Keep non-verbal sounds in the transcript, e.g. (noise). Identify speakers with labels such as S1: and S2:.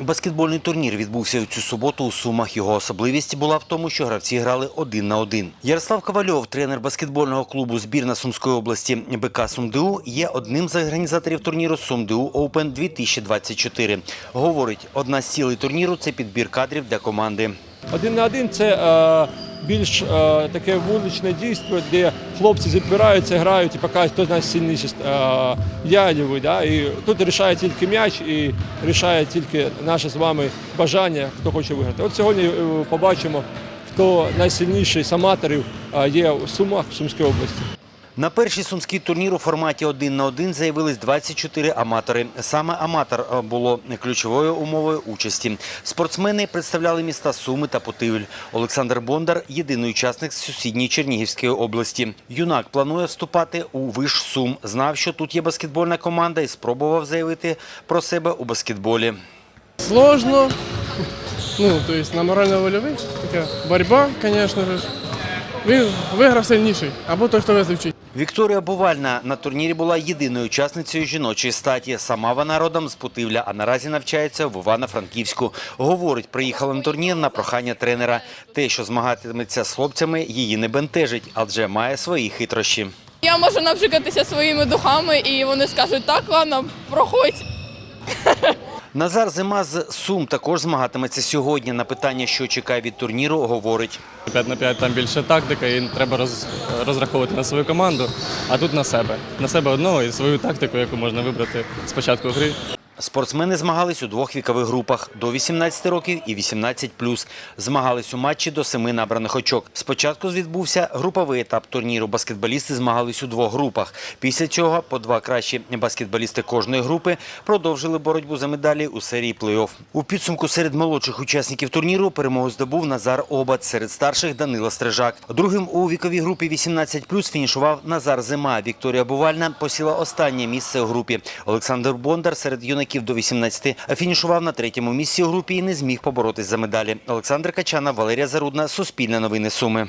S1: Баскетбольний турнір відбувся у цю суботу у Сумах. Його особливість була в тому, що гравці грали один на один. Ярослав Ковальов, тренер баскетбольного клубу збірна Сумської області БК «Сумдеу», є одним з організаторів турніру «Сумдеу Оупен 2024. Говорить, одна з цілей турніру – це підбір кадрів для команди.
S2: Один на один це е, більш е, таке вуличне дійство, де хлопці збираються, грають і показують, хто з нас сильніший. Е, я або да? І тут рішає тільки м'яч і рішає тільки наше з вами бажання, хто хоче виграти. От сьогодні е, побачимо, хто найсильніший з аматорів є в Сумах, в Сумській області.
S1: На перший сумський турнір у форматі один на один заявились 24 аматори. Саме аматор е, було ключовою умовою участі. Спортсмени представляли міста Суми та Путивль. Олександр Бондар – єдиний учасник з сусідньої Чернігівської області. Юнак планує вступати у Виш Сум. Знав, що тут є баскетбольна команда і спробував заявити про себе у баскетболі.
S3: Сложно. Ну, то на морально-вольовий така боротьба, звісно ж. Він виграв сильніший, або той, хто визначить.
S1: Вікторія Бувальна на турнірі була єдиною учасницею жіночої статі. Сама вона родом з Путивля, а наразі навчається в Івано-Франківську. Говорить, приїхала на турнір на прохання тренера. Те, що змагатиметься з хлопцями, її не бентежить, адже має свої хитрощі.
S4: Я можу напшикатися своїми духами, і вони скажуть, так, ладно, проходь. (laughs)
S1: Назар Зима з Сум також змагатиметься сьогодні. На питання, що чекає від турніру, говорить.
S5: 5 на 5 там більше тактика, і треба роз, розраховувати на свою команду, а тут на себе. На себе одного і свою тактику, яку можна вибрати з початку гри.
S1: Спортсмени змагались у двох вікових групах – до 18 років і 18+. Змагались у матчі до семи набраних очок. Спочатку відбувся груповий етап турніру. Баскетболісти змагались у двох групах. Після цього по два кращі баскетболісти кожної групи продовжили боротьбу за медалі у серії плей-офф. У підсумку серед молодших учасників турніру перемогу здобув Назар Обат, серед старших – Данила Стрижак. Другим у віковій групі 18+, фінішував Назар Зима. Вікторія Бувальна посіла останнє місце у групі. Олександр Бондар серед юнаків до 18 фінішував на третьому місці у групі і не зміг поборотись за медалі. Олександр Качана, Валерія Зарудна, Суспільне новини Суми.